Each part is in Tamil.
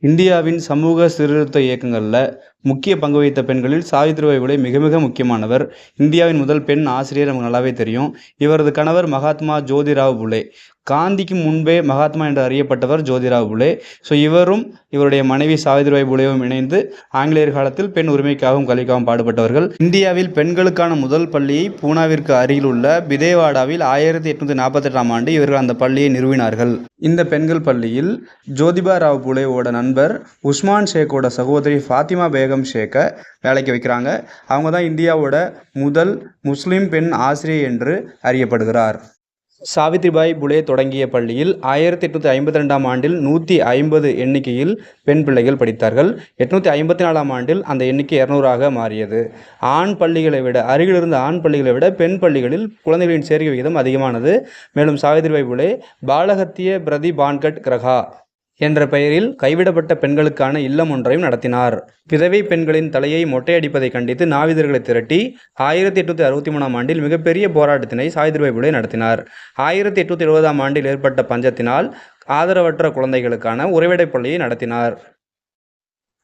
இந்தியாவின் சமூக சீர்திருத்த இயக்கங்களில் முக்கிய பங்கு வகித்த பெண்களில் சாவித்ரிபாய் புலே மிக மிக முக்கியமானவர். இந்தியாவின் முதல் பெண் ஆசிரியர் நமக்கு நல்லாவே தெரியும். இவரது கணவர் மகாத்மா ஜோதிராவ் புலே. காந்திக்கு முன்பே மகாத்மா என்று அறியப்பட்டவர் ஜோதிராவ் புலே. ஸோ இவரும் இவருடைய மனைவி சாவித்ரிபாய் புலேவும் இணைந்து ஆங்கிலேயர் காலத்தில் பெண் உரிமைக்காகவும் கல்விக்காகவும் பாடுபட்டவர்கள். இந்தியாவில் பெண்களுக்கான முதல் பள்ளியை பூனாவிற்கு அருகில் உள்ள பிதேவாடாவில் ஆயிரத்தி எட்நூற்றி நாற்பத்தெட்டாம் ஆண்டு இவர்கள் அந்த பள்ளியை நிறுவினார்கள். இந்த பெண்கள் பள்ளியில் ஜோதிபா ராவ் புலேவோட நண்பர் உஸ்மான் ஷேக்கோட சகோதரி ஃபாத்திமா பேகம் ஷேக்கை வேலைக்கு வைக்கிறாங்க. அவங்க தான் இந்தியாவோட முதல் முஸ்லீம் பெண் ஆசிரியர் என்று அறியப்படுகிறார். சாவித்ரிபாய் புலே தொடங்கிய பள்ளியில் ஆயிரத்தி எட்நூற்றி ஐம்பத்தி ரெண்டாம் ஆண்டில் நூற்றி ஐம்பது எண்ணிக்கையில் பெண் பிள்ளைகள் படித்தார்கள். எட்நூற்றி ஐம்பத்தி நாலாம் ஆண்டில் அந்த எண்ணிக்கை இரநூறாக மாறியது. ஆண் பள்ளிகளை விட அருகிலிருந்த ஆண் பள்ளிகளை விட பெண் பள்ளிகளில் குழந்தைகளின் சேர்க்கை விகிதம் அதிகமானது. மேலும் சாவித்ரிபாய் புலே பாலகத்திய பிரதி பான்கட் கிரகா என்ற பெயரில் கைவிடப்பட்ட பெண்களுக்கான இல்லம் ஒன்றையும் நடத்தினார். விதவை பெண்களின் தலையை மொட்டையடிப்பதை கண்டித்து நாவிதர்களை திரட்டி ஆயிரத்தி எட்நூற்றி அறுபத்தி மூணாம் ஆண்டில் மிகப்பெரிய போராட்டத்தினை சாவித்ரிபாய் புலே நடத்தினார். ஆயிரத்தி எட்நூத்தி எழுபதாம் ஆண்டில் ஏற்பட்ட பஞ்சத்தினால் ஆதரவற்ற குழந்தைகளுக்கான உறைவிடை பள்ளியை நடத்தினார்.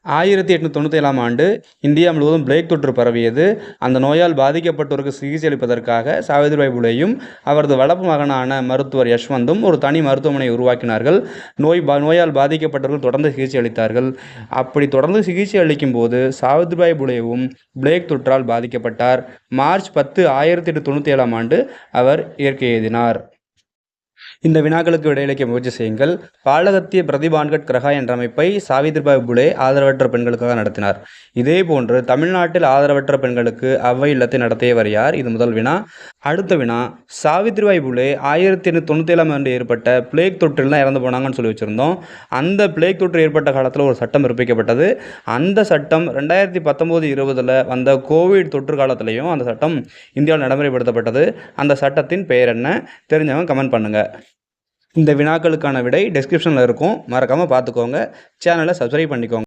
ஆயிரத்தி எட்நூற்றி தொண்ணூற்றி ஏழாம் ஆண்டு இந்தியா முழுவதும் பிளேக் தொற்று பரவியது. அந்த நோயால் பாதிக்கப்பட்டோருக்கு சிகிச்சை அளிப்பதற்காக சாவித்ரிபாய் புலேயும் அவரது வளப்பு மகனான மருத்துவர் யஷ்வந்தும் ஒரு தனி மருத்துவமனை உருவாக்கினார்கள். நோய் பா நோயால் பாதிக்கப்பட்டவர்கள் தொடர்ந்து சிகிச்சை அளித்தார்கள். அப்படி தொடர்ந்து சிகிச்சை அளிக்கும் போது சாவித்ரிபாய் புலேவும் பிளேக் தொற்றால் பாதிக்கப்பட்டார். மார்ச் பத்து ஆயிரத்தி எட்டு தொண்ணூற்றி ஏழாம் ஆண்டு அவர் இயற்கை எழுதினார். இந்த வினாக்களுக்கு விடையளிக்க முயற்சி செய்யுங்கள். பாலகத்திய பிரதிபான்கட் கிரகா என்ற அமைப்பை சாவித்ரிபாய் புலே ஆதரவற்ற பெண்களுக்காக நடத்தினார். இதே போன்று தமிழ்நாட்டில் ஆதரவற்ற பெண்களுக்கு அவ்வை இல்லத்தை நடத்தியவர் யார்? இது முதல் வினா. அடுத்த வினா சாவித்ரிபாய் புலே ஆயிரத்தி எண்ணூற்றி தொண்ணூற்றி ஏழாம் ஆண்டு ஏற்பட்ட பிளேக் தொற்றில் தான் இறந்து போனாங்கன்னு சொல்லி வச்சுருந்தோம். அந்த பிளேக் தொற்று ஏற்பட்ட காலத்தில் ஒரு சட்டம் பிறப்பிக்கப்பட்டது. அந்த சட்டம் ரெண்டாயிரத்தி பத்தொம்போது இருபதில் வந்த கோவிட் தொற்று காலத்திலையும் அந்த சட்டம் இந்தியாவில் நடைமுறைப்படுத்தப்பட்டது. அந்த சட்டத்தின் பெயர் என்ன? தெரிஞ்சவங்க கமெண்ட் பண்ணுங்கள் இந்த வினாக்களுக்கான விடை டெஸ்கிரிப்ஷனில் இருக்கும். மறக்காமல் பார்த்துக்கோங்க. சேனலை சப்ஸ்கிரைப் பண்ணிக்கோங்க.